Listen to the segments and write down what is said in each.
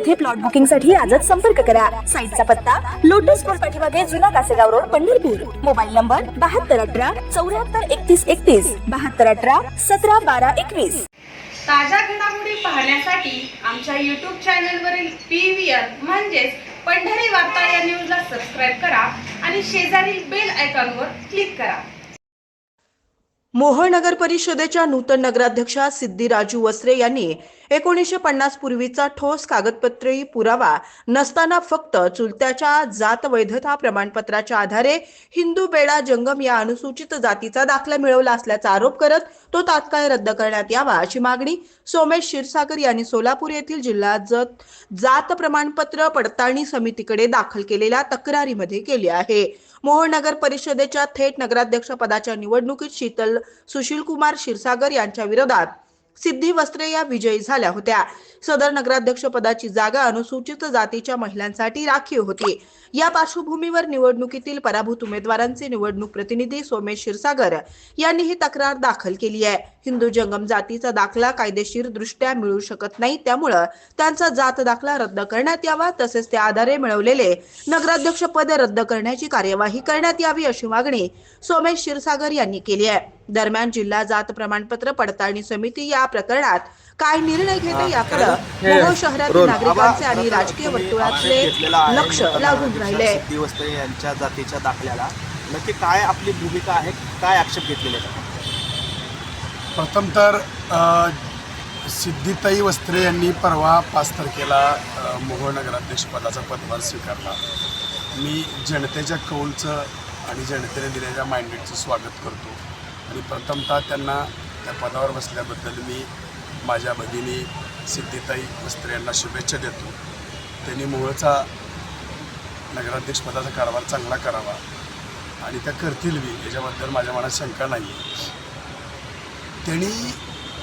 येथे प्लॉट बुकिंगसाठी आजच संपर्क करा. साईटचा पत्ता लोटस स्कूल पाठीमागे जुना Kasegaon road Pandharpur. Mobile number बहात्तर अठरा चौऱ्याहत्तर एकतीस एकतीस बहात्तर अठरा सतरा बारा एकवीस. ताज्या घडामोडी पाहण्यासाठी आमच्या यूट्यूब चॅनलवरील पी व्ही आर म्हणजेच पंढरी वार्ता या न्यूजला सबस्क्राईब करा आणि शेजारील बेल आयकॉनवर क्लिक करा. मोहोळ नगर परिषदेच्या नूतन नगराध्यक्षा सिद्धी राजू वस्त्रे यांनी एकोणीसशे पन्नास पूर्वीचा ठोस कागदपत्री पुरावा नसताना फक्त चुलत्याच्या जात वैधता प्रमाणपत्राच्या आधारे हिंदू बेडा जंगम या अनुसूचित जातीचा दाखला मिळवला असल्याचा आरोप करत तो तात्काळ रद्द करण्यात यावा अशी मागणी सोमेश क्षीरसागर यांनी सोलापूर येथील जिल्हा जत जात प्रमाणपत्र पडताळणी समितीकडे दाखल केलेल्या तक्रारीमध्ये केली आहे. मोहोळ नगर परिषदेच्या थेट नगराध्यक्ष पदाच्या निवडणुकीत शीतल सुशील कुमार क्षीरसागर यांच्या विरोधात सिद्धी वस्त्रे या विजयी झाल्या होत्या. सदर नगराध्यक्ष पदाची जागा अनुसूचित जातीच्या महिलांसाठी राखीव होती. या पार्श्वभूमीवर निवडणुकीतील पराभूत उमेदवारांचे निवडणूक प्रतिनिधी सोमेश क्षीरसागर यांनी ही तक्रार दाखल केली आहे. हिंदू जंगम जातीचा दाखला कायदेशीर दृष्ट्या मिळू शकत नाही त्यामुळं त्यांचा जात दाखला रद्द करण्यात यावा तसेच त्या आधारे मिळवलेले नगराध्यक्ष पद रद्द करण्याची कार्यवाही करण्यात यावी अशी मागणी सोमेश क्षीरसागर यांनी केली आहे. दरम्यान जिल्हा जात प्रमाणपत्र पडताळणी समिती या प्रकरणात काय निर्णय घेते याकडे मोहोळ शहरातील नागरिकांचे आणि राजकीय वर्तुळातले लक्ष लागून राहिले. यांच्या जातीच्या दाखल्याला नक्की काय आपली भूमिका आहे? काय आक्षेप घेतलेले प्रथम तर सिद्धिताई वस्त्रे यांनी परवा पाच तारखेला मोहोळ नगराध्यक्षपदाचा पदभार स्वीकारला. मी जनतेच्या कौलचं आणि जनतेने दिलेल्या माइंडेटचं स्वागत करतो. आणि प्रथमतः त्यांना त्या पदावर बसल्याबद्दल मी माझ्या भगिनी सिद्धिताई वस्त्रे यांना शुभेच्छा देतो. त्यांनी मोहोळचा नगराध्यक्षपदाचा कारभार चांगला करावा आणि त्या करतील बी याच्याबद्दल माझ्या मनात शंका नाही आहे त्यांनी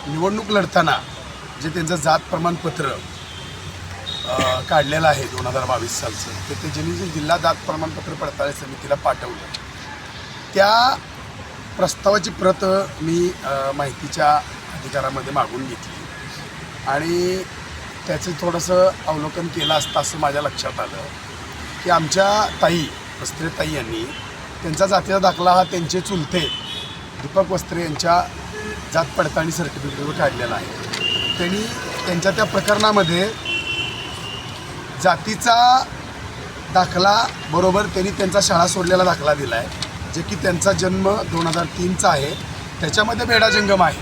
निवडणूक लढताना जे त्यांचं जात प्रमाणपत्र काढलेलं आहे दोन हजार बावीस सालचं ते ते ज्यांनी जे जिल्हा जात प्रमाणपत्र पडताळणी समितीला पाठवलं त्या प्रस्तावाची प्रत मी माहितीच्या अधिकारामध्ये मागून घेतली. आणि त्याचं थोडंसं अवलोकन केलं असतं असं माझ्या लक्षात आलं की आमच्या ताई वस्त्रे ताई यांनी त्यांचा जातीचा दाखला हा त्यांचे चुलते दीपक वस्त्रे यांच्या जात पडताळणी सर्टिफिकेटवर काढलेला आहे. त्यांनी त्यांच्या त्या प्रकरणामध्ये जातीचा दाखला बरोबर त्यांनी त्यांचा शाळा सोडलेला दाखला दिला आहे जे की त्यांचा जन्म दोन हजार तीनचा आहे. त्याच्यामध्ये बेडा जंगम आहे.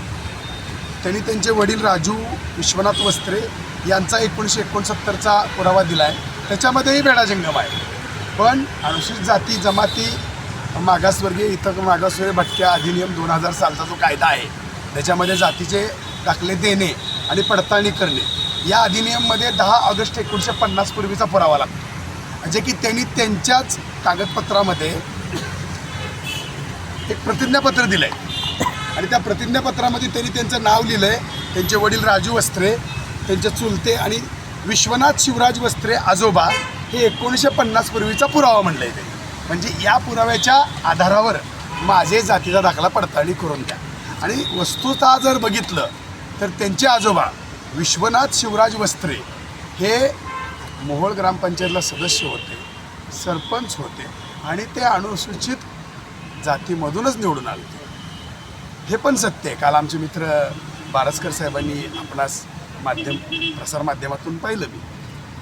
त्यांनी त्यांचे वडील राजू विश्वनाथ वस्त्रे यांचा एकोणीसशे एकोणसत्तरचा पुरावा दिला आहे त्याच्यामध्येही बेडा जंगम आहे. पण अनुसूचित जाती जमाती मागासवर्गीय इतर मागासवर्गीय भटक्या अधिनियम दोन हजार सालचा जो कायदा आहे त्याच्यामध्ये जातीचे दाखले देणे आणि पडताळणी करणे या अधिनियममध्ये दहा ऑगस्ट एकोणीसशे पन्नासपूर्वीचा पुरावा लागतो. म्हणजे की त्यांनी त्यांच्याच कागदपत्रामध्ये एक प्रतिज्ञापत्र दिलं आहे आणि त्या प्रतिज्ञापत्रामध्ये त्यांनी त्यांचं नाव लिहिलं आहे त्यांचे वडील राजू वस्त्रे त्यांचे चुलते आणि विश्वनाथ शिवराज वस्त्रे आजोबा हे एकोणीसशे पन्नास पूर्वीचा पुरावा म्हणलं आहे त्यांनी म्हणजे या पुराव्याच्या आधारावर माझे जातीचा दाखला पडताळणी करून द्या आणि वस्तुतः जर बघितलं तर त्यांचे आजोबा विश्वनाथ शिवराज वस्त्रे हे मोहोळ ग्रामपंचायतला सदस्य होते सरपंच होते आणि ते अनुसूचित जातीमधूनच निवडून आले हे पण सत्य आहे. काल आमचे मित्र बारसकर साहेबांनी आपणास माध्यम प्रसारमाध्यमातून पाहिलं मी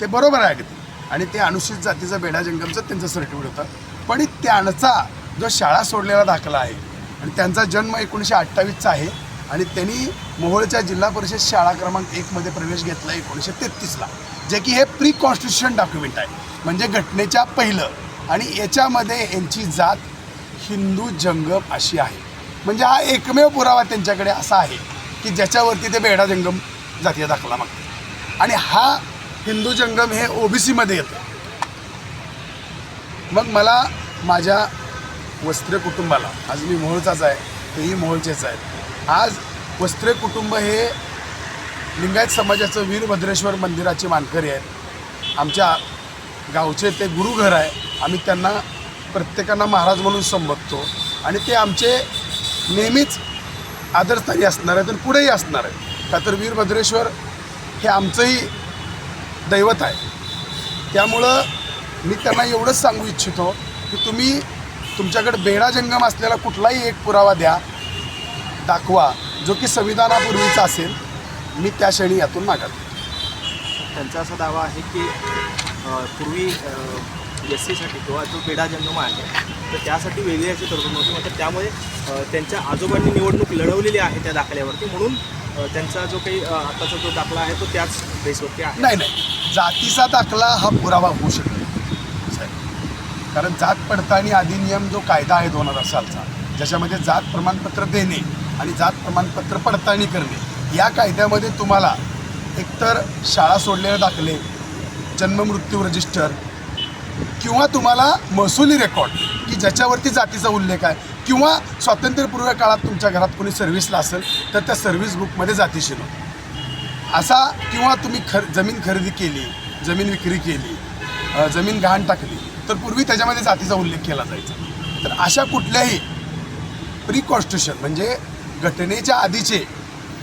ते बरोबर आहे अगदी. आणि ते अनुसूचित जातीचा बेडा जंगमचं त्यांचं सर्टिफिकेट होतं. पण त्यांचा जो शाळा सोडलेला दाखला आहे आणि त्यांचा जन्म एकोणीसशे अठ्ठावीसचा आहे आणि त्यांनी मोहोळच्या जिल्हा परिषद शाळा क्रमांक एकमध्ये प्रवेश घेतला एकोणीसशे तेहतीसला जे की हे प्री कॉन्स्टिट्युशन डॉक्युमेंट आहे. म्हणजे घटनेच्या पहिलं आणि याच्यामध्ये यांची जात हिंदू जंगम अशी आहे. म्हणजे हा एकमेव पुरावा त्यांच्याकडे असा आहे की ज्याच्यावरती ते बेडा जंगम जातीय दाखला मागते आणि हा हिंदू जंगम हे ओबीसीमध्ये येतं. मग मला माझ्या वस्त्रे कुटुंबाला आज मी मोहोळचाच आहे तेही मोहोळचेच आहेत. आज वस्त्रे कुटुंब हे लिंगायत समाजाचं वीरभद्रेश्वर मंदिराचे मानकरी आहेत. आमच्या गावचे ते गुरुघर आहे. आम्ही त्यांना प्रत्येकांना महाराज म्हणून संबोधतो. आणि ते आमचे नेहमीच आदरस्थानी असणार आहेत आणि पुढेही असणार आहेत. का तर वीरभद्रेश्वर हे आमचंही दैवत आहे. त्यामुळं मी त्यांना एवढंच सांगू इच्छितो की तुम्ही तुमच्याकडे बेडा जंगम असलेला कुठलाही एक पुरावा द्या दाखवा जो की संविधानापूर्वीचा असेल मी त्या क्षणी यातून मागत त्यांचा असा दावा आहे की पूर्वी एस सीसाठी किंवा जो पेढा जन्म आहे तर त्यासाठी वेगळी अशी तरतूद नव्हती मात्र त्यामुळे त्यांच्या आजोबांनी निवडणूक लढवलेली आहे त्या दाखल्यावरती. म्हणून त्यांचा जो काही आताचा जो दाखला आहे तो त्याच बेसवरती आहे. नाही नाही. जातीचा दाखला हा पुरावा होऊ शकतो. कारण जात पडताळणी अधिनियम जो कायदा आहे दोन हजार सालचा ज्याच्यामध्ये जात प्रमाणपत्र देणे आणि जात प्रमाणपत्र पडताळणी करणे या कायद्यामध्ये तुम्हाला एकतर शाळा सोडलेले दाखले जन्ममृत्यू रजिस्टर किंवा तुम्हाला महसुली रेकॉर्ड की ज्याच्यावरती जातीचा उल्लेख आहे किंवा स्वातंत्र्यपूर्व काळात तुमच्या घरात कोणी सर्व्हिसला असेल तर त्या सर्व्हिस बुकमध्ये जातीशी नोंद. असा किंवा तुम्ही खर जमीन खरेदी केली जमीन विक्री केली जमीन गहाण टाकली तर पूर्वी त्याच्यामध्ये जातीचा उल्लेख केला जायचा. तर अशा कुठल्याही प्रिकॉन्स्टिट्युशन म्हणजे घटनेच्या आधीचे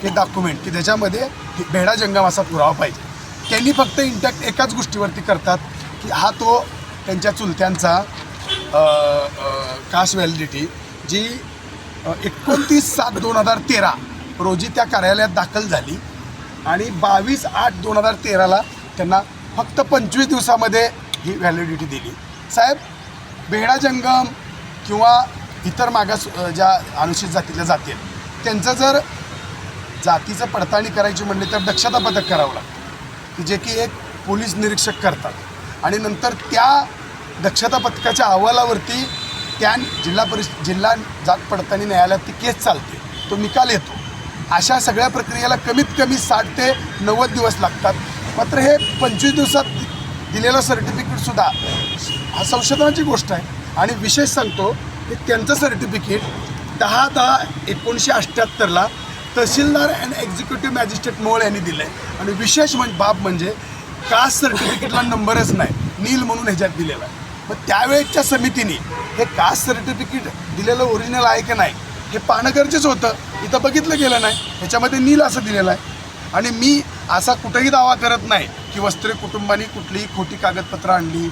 हे डॉक्युमेंट की त्याच्यामध्ये हे भेडा जंगम असा पुरावा पाहिजे. त्यांनी फक्त इंटॅक्ट एकाच गोष्टीवरती करतात की हा तो त्यांच्या चुलत्यांचा कास्ट व्हॅलिडिटी जी एकोणतीस सात दोन हजार तेरा रोजी त्या कार्यालयात दाखल झाली आणि बावीस आठ दोन हजार तेराला त्यांना फक्त पंचवीस दिवसामध्ये ही व्हॅलिडिटी दिली. साहेब बेहडा जंगम किंवा इतर मागास ज्या अनुसूचित जातीतल्या जाती आहेत त्यांचं जर जातीचं पडताळणी करायची म्हणली तर दक्षता पथक करावं लागतं. की जे की एक पोलीस निरीक्षक करतात. आणि नंतर त्या दक्षता पथकाच्या अहवालावरती त्या जिल्हा परिष जिल्हा जात पडताळणी न्यायालयात ती केस चालते. तो निकाल येतो. अशा सगळ्या प्रक्रियेला कमीत कमी साठ ते नव्वद दिवस लागतात. मात्र हे पंचवीस दिवसात दिलेलं सर्टिफिकेटसुद्धा हा संशोधनाची गोष्ट आहे. आणि विशेष सांगतो की त्यांचं सर्टिफिकेट दहा दहा एकोणीसशे अठ्ठ्याहत्तरला tahsildar and executive magistrate Mol यांनी दिलं आहे आणि विशेष म्हणजे बाब म्हणजे कास्ट सर्टिफिकेटला नंबरच नाही. नील म्हणून ह्याच्यात दिलेला आहे. मग त्यावेळेच्या समितीने हे कास्ट सर्टिफिकेट दिलेलं ओरिजिनल आहे की नाही हे पाहणं गरजेचं होतं. इथं बघितलं गेलं नाही. ह्याच्यामध्ये नील असं दिलेलं आहे. आणि मी असा कुठेही दावा करत नाही की वस्त्रे कुटुंबानी कुठलीही खोटी कागदपत्रं आणली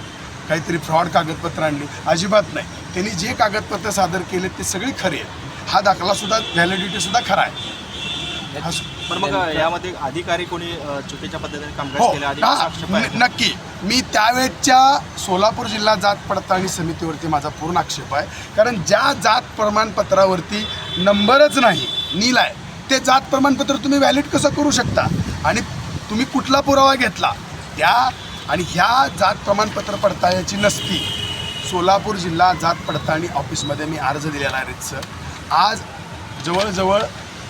काहीतरी फ्रॉड कागदपत्रं आणली. अजिबात नाही. त्यांनी जे कागदपत्र सादर केले ते सगळी खरी आहेत. हा दाखलासुद्धा व्हॅलिडिटीसुद्धा खरा आहे. हा पण मग यामध्ये अधिकारी कोणी चुकीच्या पद्धतीने कामकाज हो केले नक्की. मी त्यावेळेच्या सोलापूर जिल्हा जात पडताळणी समितीवरती माझा पूर्ण आक्षेप आहे. कारण ज्या जात प्रमाणपत्रावरती नंबरच नाही नील आहे ते जात प्रमाणपत्र तुम्ही व्हॅलिड कसं करू शकता? आणि तुम्ही कुठला पुरावा घेतला? त्या आणि ह्या जात प्रमाणपत्र पडताळण्याची नसती. सोलापूर जिल्हा जात पडताळणी ऑफिसमध्ये मी अर्ज दिलेला आहे रितसर. आज जवळजवळ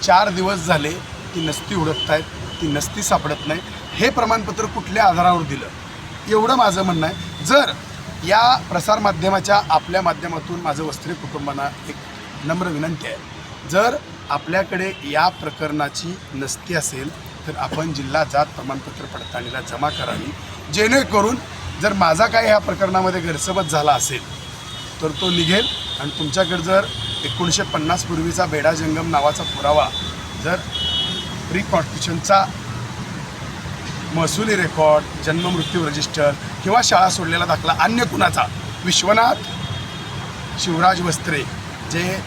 चार दिवस झाले ती नसती उडत आहेत ती नसती सापडत नाही हे प्रमाणपत्र कुठल्या आधारावर दिलं? एवढं माझं म्हणणं आहे. जर या प्रसारमाध्यमाच्या आपल्या माध्यमातून माझं वस्त्री कुटुंबांना एक नम्र विनंती आहे. जर आपल्याकडे या प्रकरणाची नसती असेल तर आपण जिल्हा जात प्रमाणपत्र पडताळणीला जमा करावी. जेणेकरून जर माझा काय ह्या प्रकरणामध्ये गैरसमज झाला असेल तर तो निघेल. आणि तुमच्याकडे जर एकोणीसशे पन्नास पूर्वीचा बेडा जंगम नावाचा पुरावा जर प्री महसुली रेकॉर्ड जन्म मृत्यू रजिस्टर किंवा शाळा सोडलेला दाखला अन्य कुणाचा? विश्वनाथ शिवराज वस्त्रे जे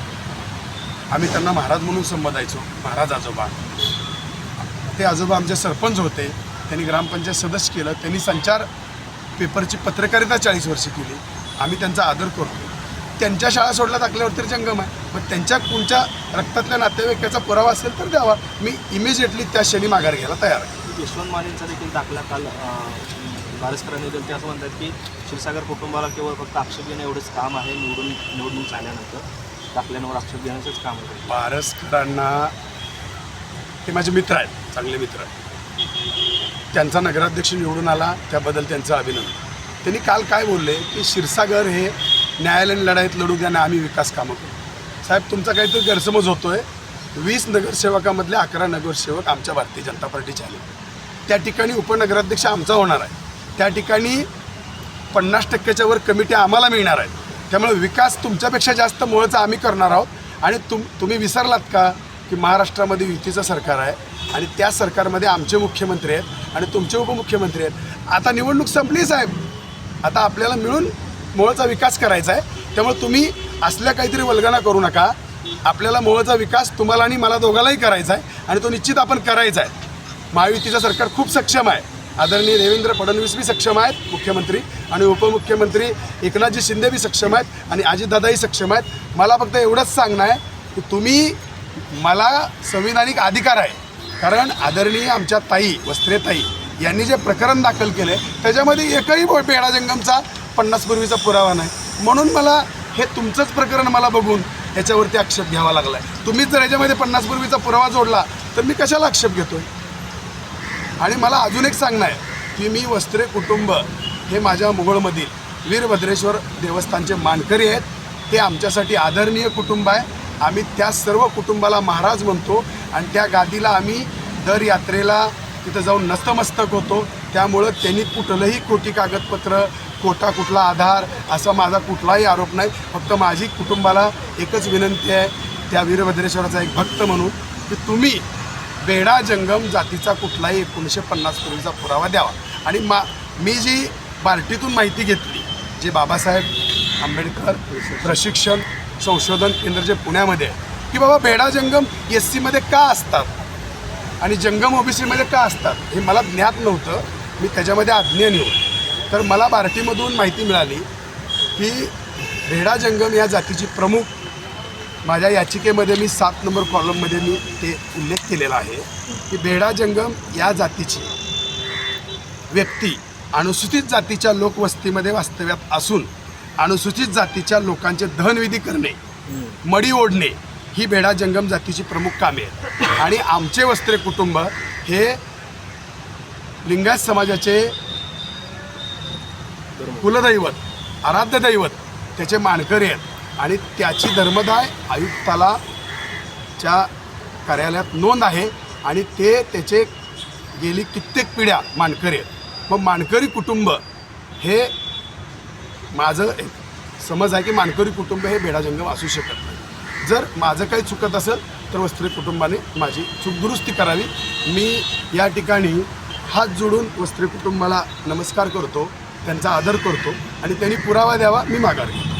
आम्ही त्यांना महाराज म्हणून संबोधायचो महाराज आजोबा. ते आजोबा आमचे सरपंच होते. त्यांनी ग्रामपंचायत सदस्य केलं. त्यांनी संचार पेपरची पत्रकारिता चाळीस वर्ष केली. आम्ही त्यांचा आदर करतो. त्यांच्या शाळा सोडला दाखल्यावर तरी जंगम आहे. मग त्यांच्या कोणत्या रक्तातल्या नातेवाईकाचा पुरावा असेल तर द्यावा. मी इमिजिएटली त्या क्षणी माघार घ्यायला तयार आहे. यशवंत मानेंचा देखील दाखला काल बारसकरांनी दिला. ते असं म्हणतात की क्षीरसागर कुटुंबाला केवळ फक्त आक्षेप घेणं एवढंच काम आहे. निवडून निवडणूक झाल्यानंतर दाखल्यांवर आक्षेप घेण्याचंच काम आहे. बारसकरांना ते माझे मित्र आहेत चांगले मित्र आहेत. त्यांचा नगराध्यक्ष निवडून आला त्याबद्दल त्यांचं अभिनंदन. त्यांनी काल काय बोलले की क्षीरसागर हे न्यायालयीन लढाईत लढू द्या आणि आम्ही विकास कामं करू. साहेब तुमचा काहीतरी गैरसमज होतोय. वीस नगरसेवकामधले अकरा नगरसेवक आमच्या भारतीय जनता पार्टीचे आले. त्या ठिकाणी उपनगराध्यक्ष आमचा होणार आहे. त्या ठिकाणी पन्नास टक्क्याच्या वर कमिटी आम्हाला मिळणार आहेत त्यामुळे विकास तुमच्यापेक्षा जास्त मुळचा आम्ही करणार आहोत. आणि तुम तुम्ही विसरलात का की महाराष्ट्रामध्ये युतीचं सरकार आहे? आणि त्या सरकारमध्ये आमचे मुख्यमंत्री आहेत आणि तुमचे उपमुख्यमंत्री आहेत. आता निवडणूक संपली साहेब. आता आपल्याला मिळून मुळचा विकास करायचा आहे. त्यामुळे तुम्ही असल्या काहीतरी वल्गना करू नका. आपल्याला मुळचा विकास तुम्हाला आणि मला दोघांनाही करायचा आहे आणि तो निश्चित आपण करायचा आहे. महायुतीचं सरकार खूप सक्षम आहे. आदरणीय देवेंद्र फडणवीस बी सक्षम आहेत मुख्यमंत्री आणि उपमुख्यमंत्री एकनाथजी शिंदे बी सक्षम आहेत आणि अजितदादाही सक्षम आहेत. मला फक्त एवढंच सांगणं आहे की तुम्ही मला संविधानिक अधिकार आहे. कारण आदरणीय आमच्या ताई वस्त्रे ताई यांनी जे प्रकरण दाखल केले त्याच्यामध्ये एकही पेडा बेडा जंगमचा पन्नास पूर्वीचा पुरावा नाही. म्हणून मला हे तुमचंच प्रकरण मला बघून याच्यावरती आक्षेप घ्यावा लागला आहे तुम्हीच जर याच्यामध्ये पन्नास पूर्वीचा पुरावा जोडला तर मी कशाला आक्षेप घेतो आणि मला अजून एक सांगणं आहे की मी वस्त्रे कुटुंब हे माझ्या मुघळमधील वीरभद्रेश्वर देवस्थानचे मानकरी आहेत. ते आमच्यासाठी आदरणीय कुटुंब आहे. आम्ही त्या सर्व कुटुंबाला महाराज म्हणतो आणि त्या गादीला आम्ही दर यात्रेला तिथं जाऊन नस्तमस्तक होतो. त्यामुळं त्यांनी कुठलंही खोटी कागदपत्र खोटा कुठला आधार असा माझा कुठलाही आरोप नाही. फक्त माझी कुटुंबाला एकच विनंती आहे त्या वीरभद्रेश्वराचा एक भक्त म्हणून की तुम्ही बेडा जंगम जातीचा कुठलाही एकोणीसशे पन्नास पूर्वीचा पुरावा द्यावा. आणि मा मी जी बार्टीतून माहिती घेतली जे बाबासाहेब आंबेडकर प्रशिक्षण संशोधन केंद्र जे पुण्यामध्ये आहे की बाबा बेडा जंगम एस सीमध्ये का असतात आणि जंगम ओबीसीमध्ये का असतात हे मला ज्ञात नव्हतं. मी त्याच्यामध्ये आज्ञा होतो. तर मला बार्टीमधून माहिती मिळाली की रेडा जंगम या जातीची प्रमुख माझ्या याचिकेमध्ये मी सात नंबर कॉलममध्ये मी ते उल्लेख केलेला आहे की बेडा जंगम या जातीची व्यक्ती अनुसूचित जातीच्या लोकवस्तीमध्ये वास्तव्यात असून अनुसूचित जातीच्या लोकांचे दहनविधी करणे मडी ओढणे ही बेडा जंगम जातीची प्रमुख कामे आहेत. आणि आमचे वस्त्रे कुटुंब हे लिंगायत समाजाचे कुलदैवत आराध्य दैवत त्याचे मानकरी आहेत. आणि त्याची धर्मदाय आयुक्ताला च्या कार्यालयात नोंद आहे आणि ते त्याचे गेली कित्येक पिढ्या मानकरी आहेत. मग मानकरी कुटुंब हे माझं एक समज आहे की मानकरी कुटुंब हे बेडाजंगम असू शकत नाही. जर माझं काही चुकत असेल तर वस्त्री कुटुंबाने माझी चूक दुरुस्ती करावी. मी या ठिकाणी हात जोडून वस्त्री कुटुंबाला नमस्कार करतो. त्यांचा आदर करतो आणि त्यांनी पुरावा द्यावा मी माघार घेतो.